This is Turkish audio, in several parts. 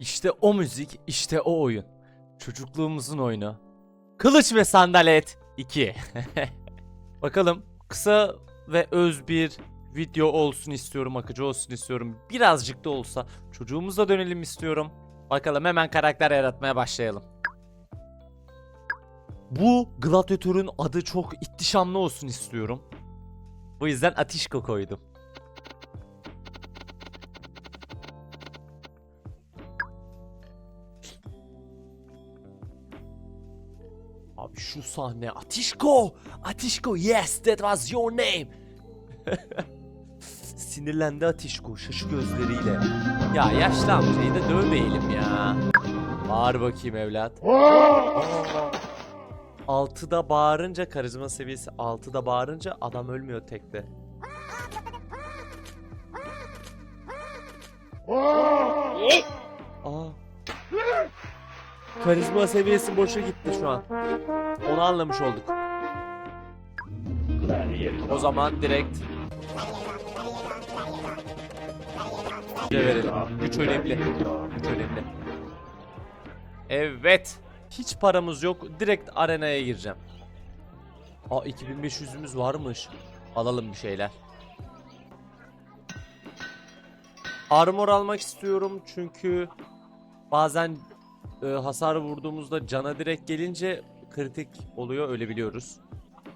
İşte o müzik, işte o oyun. Çocukluğumuzun oyunu. Kılıç ve Sandalet 2. Bakalım kısa ve öz bir video olsun istiyorum, akıcı olsun istiyorum. Birazcık da olsa çocuğumuza dönelim istiyorum. Bakalım hemen karakter yaratmaya başlayalım. Bu gladyatörün adı çok ihtişamlı olsun istiyorum. Bu yüzden Atişko koydum. Abi şu sahne Atişko! Atişko yes that was your name. Sinirlendi Atişko şaşı gözleriyle. Ya yaşlı amcayı da dövmeyelim ya. Bağır bakayım evlat. Aa. Altıda bağırınca karizma seviyesi altıda bağırınca adam ölmüyor tekte. Aa. Karizma seviyesi boşa gitti şu an. Onu anlamış olduk. O zaman direkt Güce verelim. Güç önemli. Güç önemli. Evet. Hiç paramız yok. Direkt arenaya gireceğim. Aa 2500'ümüz varmış. Alalım bir şeyler. Armor almak istiyorum çünkü bazen e, hasar vurduğumuzda cana direkt gelince kritik oluyor öyle biliyoruz.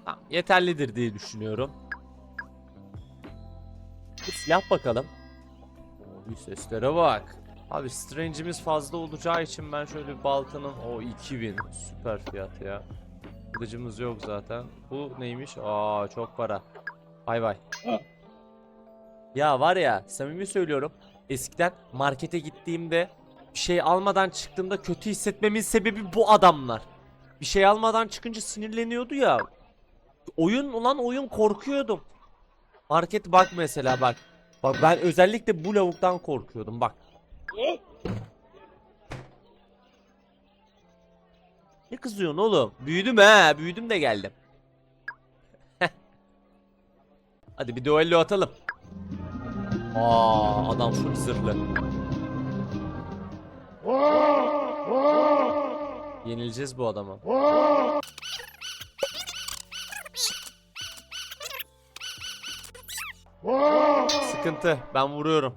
Tamam, yeterlidir diye düşünüyorum. Bir silah bakalım. Oo, bir seslere bak. Abi Strange'imiz fazla olacağı için ben şöyle bir baltanın o 2000 süper fiyat ya. Kılıcımız yok zaten. Bu neymiş? Aa çok para. Bay bay. Ya var ya samimi söylüyorum. Eskiden markete gittiğimde bir şey almadan çıktığımda kötü hissetmemin sebebi bu adamlar. Bir şey almadan çıkınca sinirleniyordu ya. Oyun ulan oyun korkuyordum. Market bak mesela bak. Bak ben özellikle bu lavuktan korkuyordum bak. Ne kızıyorsun oğlum? Büyüdüm he, büyüdüm de geldim. Hadi bir duello atalım. Aa, adam full zırhlı. Yenileceğiz bu adama. Sıkıntı. Ben vuruyorum.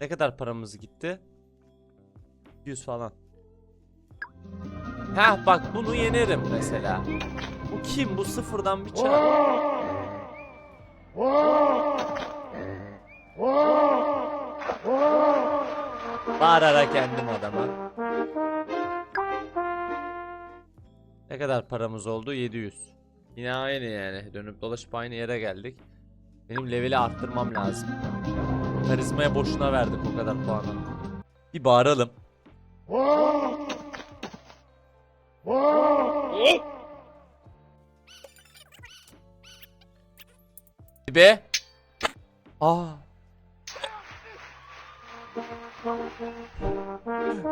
Ne kadar paramız gitti? 100 falan. Heh bak bunu yenerim mesela. Bu kim? Bu sıfırdan bir çağ. Bağırarak kendim adama. Ne kadar paramız oldu? 700. Yine aynı yani. Dönüp dolaşıp aynı yere geldik. Benim leveli arttırmam lazım. Karizmaya boşuna verdik o kadar puanı. Bir bağıralım. Be. Aa.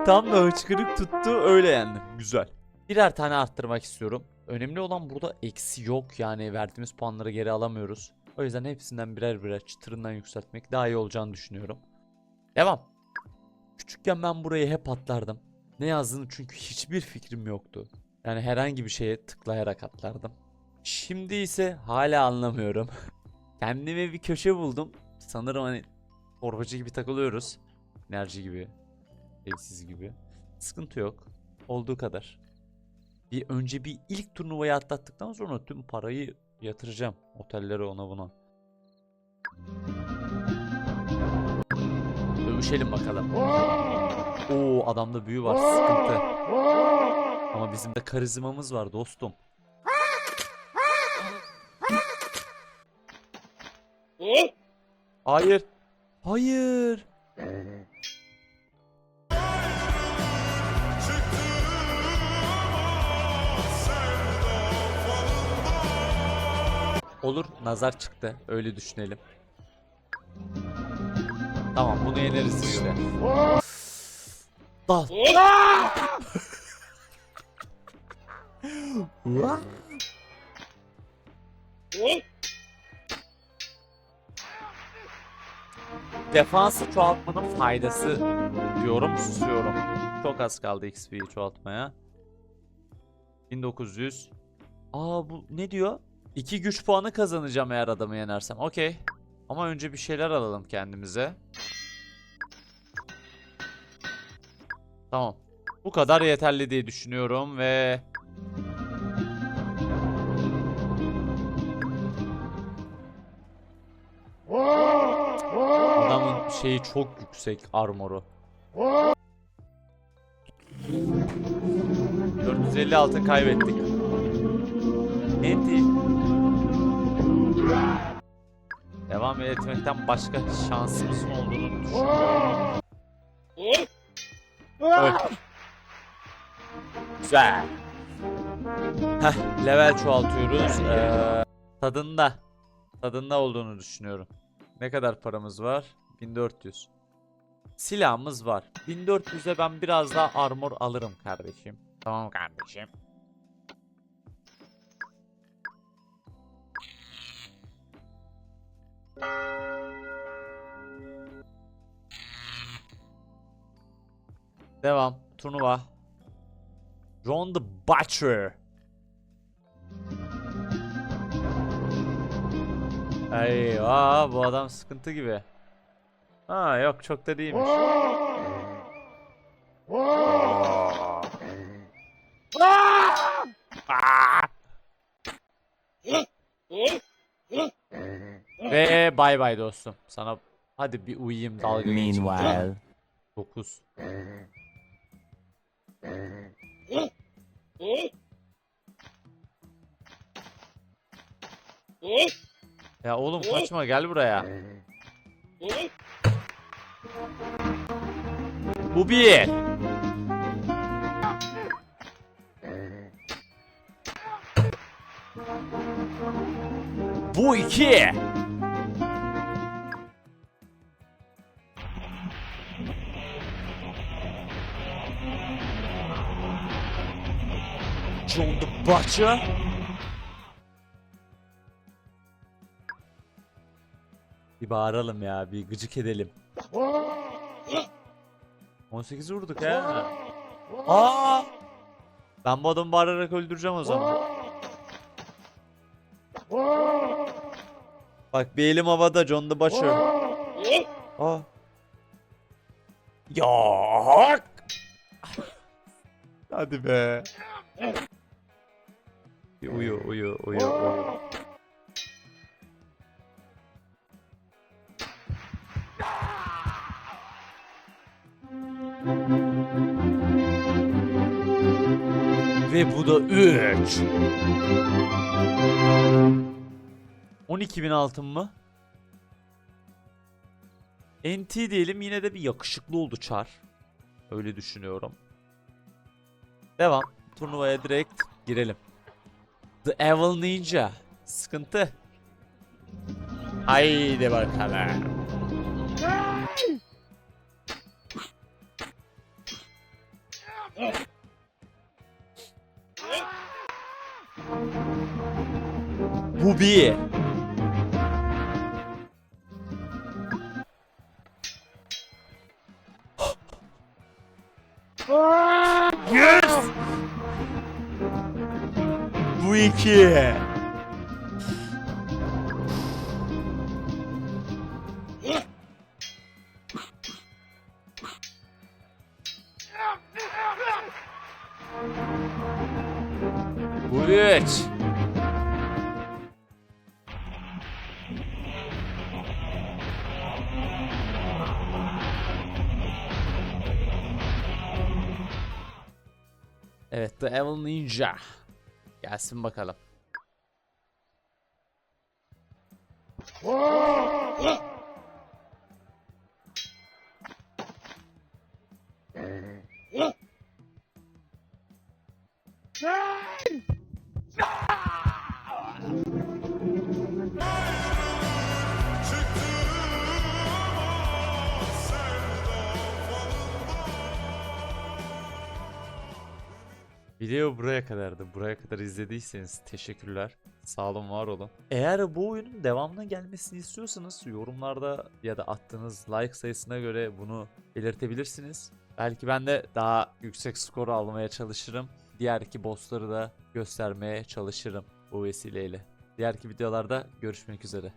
Tam da hıçkırık tuttu öyle yendim. Güzel. Birer tane arttırmak istiyorum. Önemli olan burada eksi yok yani verdiğimiz puanları geri alamıyoruz. O yüzden hepsinden birer birer çıtırından yükseltmek daha iyi olacağını düşünüyorum. Devam. Küçükken ben burayı hep atlardım. Ne yazdığını çünkü hiçbir fikrim yoktu. Yani herhangi bir şeye tıklayarak atlardım. Şimdi ise hala anlamıyorum. Kendime bir köşe buldum. Sanırım hani torbacı gibi takılıyoruz. Enerji gibi. Evsiz gibi. Sıkıntı yok. Olduğu kadar. Bir önce bir ilk turnuvayı atlattıktan sonra tüm parayı yatıracağım. Otellere ona buna. Dövüşelim bakalım. Oo adamda büyü var sıkıntı. Ama bizim de karizmamız var dostum. Hayır. Hayır. Olur nazar çıktı öyle düşünelim. Tamam bunu yeneriz işte. Dal. Defansı çoğaltmanın faydası diyorum susuyorum. Çok az kaldı XP'yi çoğaltmaya. 1900. Aa bu ne diyor? 2 güç puanı kazanacağım eğer adamı yenersem. Okey. Ama önce bir şeyler alalım kendimize. Tamam. Bu kadar yeterli diye düşünüyorum ve adamın şeyi çok yüksek armoru. 450 altın kaybettik. Enti. Devam etmekten başka şansımızın olduğunu düşünüyorum. Evet. Güzel. Heh, level çoğaltıyoruz. Ee, tadında. Tadında olduğunu düşünüyorum. Ne kadar paramız var? 1400. Silahımız var. 1400'e ben biraz daha armor alırım kardeşim. Tamam kardeşim. Devam. Turnuva. Ron the Butcher. Eyvah bu adam sıkıntı gibi. Ha yok çok da değilmiş. Aa! Ve bay bay dostum. Sana hadi bir uyuyayım dalga geçeyim. Meanwhile, 9. Ya oğlum kaçma gel buraya. Bu bir. Bu iki. John the Butcher. Bir bağıralım ya, bir gıcık edelim. 18 vurduk ha. Aa! Ben bu adamı bağırarak öldüreceğim o zaman. Bak bir elim havada John the Butcher. Aa. Ya. Hadi be. Uyu uyu uyu uyu. Ve bu da 3. 12.000 altın mı? NT diyelim yine de bir yakışıklı oldu Char. Öyle düşünüyorum. Devam. Turnuvaya direkt girelim. The Evil Ninja. Sıkıntı. Haydi bakalım. Bu bir. Bu iki. Bu üç. Evet The Evil Ninja. Gelsin bakalım. Video buraya kadardı. Buraya kadar izlediyseniz teşekkürler. Sağ olun, var olun. Eğer bu oyunun devamına gelmesini istiyorsanız yorumlarda ya da attığınız like sayısına göre bunu belirtebilirsiniz. Belki ben de daha yüksek skor almaya çalışırım. Diğerki bossları da göstermeye çalışırım bu vesileyle. Diğerki videolarda görüşmek üzere.